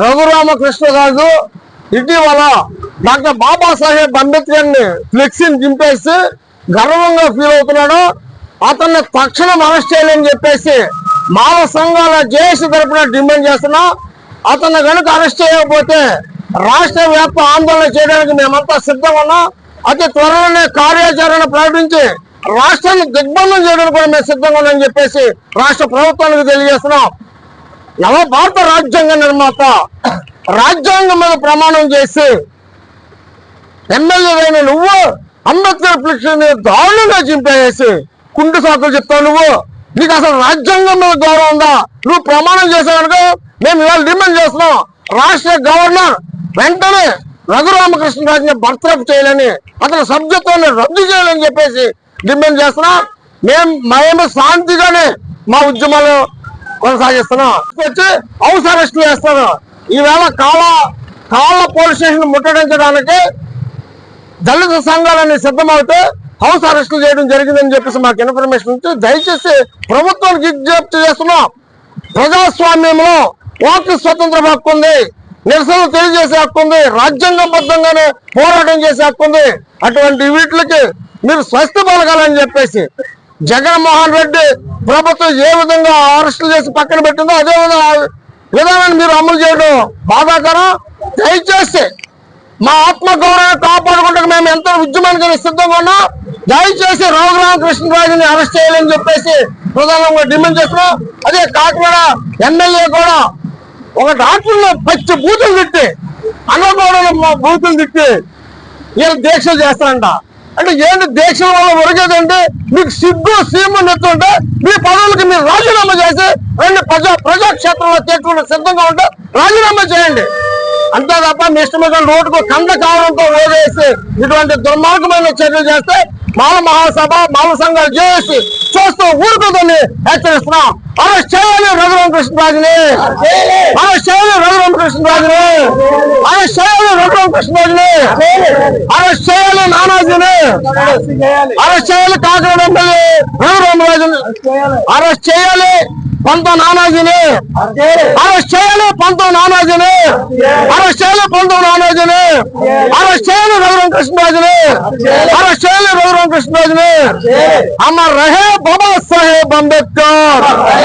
రఘురామకృష్ణ గారు ఇటీవల డాక్టర్ బాబాసాహెబ్ అంబేద్కర్ని ఫ్లెక్సీని చింపేసి గర్వంగా ఫీల్ అవుతున్నాడు. అతన్ని తక్షణం అరెస్ట్ చేయాలని చెప్పేసి మాల సంఘాల జేఏసీ తరఫున డిమాండ్ చేస్తున్నా. అతన్ని కనుక అరెస్ట్ చేయకపోతే రాష్ట్ర వ్యాప్త ఆందోళన చేయడానికి మేమంతా సిద్ధంగా ఉన్నాం. అతి త్వరలోనే కార్యాచరణ ప్రకటించి రాష్ట్రాన్ని దిగ్బంధం చేయడానికి కూడా మేము సిద్ధంగా ఉందని చెప్పేసి రాష్ట్ర ప్రభుత్వానికి తెలియజేస్తున్నాం. నవ భారత రాజ్యాంగ నిర్మాత రాజ్యాంగం మీద ప్రమాణం చేసి ఎమ్మెల్యే అయిన నువ్వు అంబేద్కర్ పిలిచిన దారుణంగా చింపేసి కుంటు సాకులు చెప్తావు నువ్వు. నీకు అసలు రాజ్యాంగం మీద గౌరవం ఉందా? నువ్వు ప్రమాణం చేసావు మేము ఇవాళ డిమాండ్ చేస్తున్నాం. రాష్ట్ర గవర్నర్ వెంటనే రఘురామకృష్ణరాజుని బర్త్రఫ్ చేయాలని అతని సభ్యత్వాన్ని రద్దు చేయాలని చెప్పేసి డిమాండ్ చేస్తున్నా. మేము మేము శాంతిగానే మా ఉద్యమాలు కొనసాగిస్తున్నాం. వచ్చి హౌస్ అరెస్ట్ చేస్తారు ఈవేళ కాల కాళ్ళ పోలీస్ స్టేషన్ ముట్టడించడానికి దళిత సంఘాలన్నీ సిద్ధమవుతే హౌస్ అరెస్ట్ చేయడం జరిగిందని చెప్పేసి మాకు ఇన్ఫర్మేషన్ ఉంటే దయచేసి ప్రభుత్వానికి విజ్ఞప్తి చేస్తున్నాం. ప్రజాస్వామ్యంలో వాక్ స్వతంత్ర హక్కు ఉంది. నిరసన తెలియజేసే హక్కు ఉంది. రాజ్యాంగబద్ధంగానే పోరాటం చేసే హక్కు ఉంది. అటువంటి వీటికి మీరు స్వస్థ పలకాలని చెప్పేసి జగన్మోహన్ రెడ్డి ప్రభుత్వం ఏ విధంగా అరెస్టులు చేసి పక్కన పెట్టిందో అదే విధానాన్ని మీరు అమలు చేయడం బాధాకరం. దయచేసి మా ఆత్మగౌరవం కాపాడుకుంటే మేము ఎంతో ఉద్యమానికి సిద్ధంగా ఉన్నాం. దయచేసి రామకృష్ణరాజుని అరెస్ట్ చేయాలని చెప్పేసి ప్రధానంగా డిమాండ్ చేస్తున్నాం. అదే కాకినాడ ఎమ్మెల్యే కూడా ఒక డాక్టర్లో పచ్చి బూతులు తిట్టి అన్నగౌడలో బూతులు తిట్టి వీళ్ళు దీక్షలు చేస్తారంట. అంటే ఏంటి దీక్ష వల్ల ఒరిగేదంటే మీకు సిగ్గు సీమ నెత్తుంటే మీ పదవులకి మీరు రాజీనామా చేసి రెండు ప్రజా ప్రజాక్షేత్రంలో తీర్చుకునే సిద్ధంగా ఉంటే రాజీనామా చేయండి. అంతే తప్ప మీ ఇష్టమైన రోడ్డుకు కంద కావడంతో ఓదేసి ఇటువంటి దుర్మార్గమైన చర్యలు చేస్తే మాల మహాసభ మాల సంఘాలు చేసి చూస్తూ ఊరుకోదని హెచ్చరిస్తున్నాం. हर शैल रघुराम कृष्णराज ने हर शैल रघुराम कृष्णराज ने हर शैल रघुराम कृष्णराज ने हर शैल नानाजी ने हर शैल काकड़े रघुराम राज हर शैल पंत नानाजी ने हर शैल पंत नानाजी ने हर शैल पंत नानाजी ने हर शैल रघुराम कृष्णराज ने हर शैल रघुराम कृष्णराज ने हम रहे साहेब अंबेडकर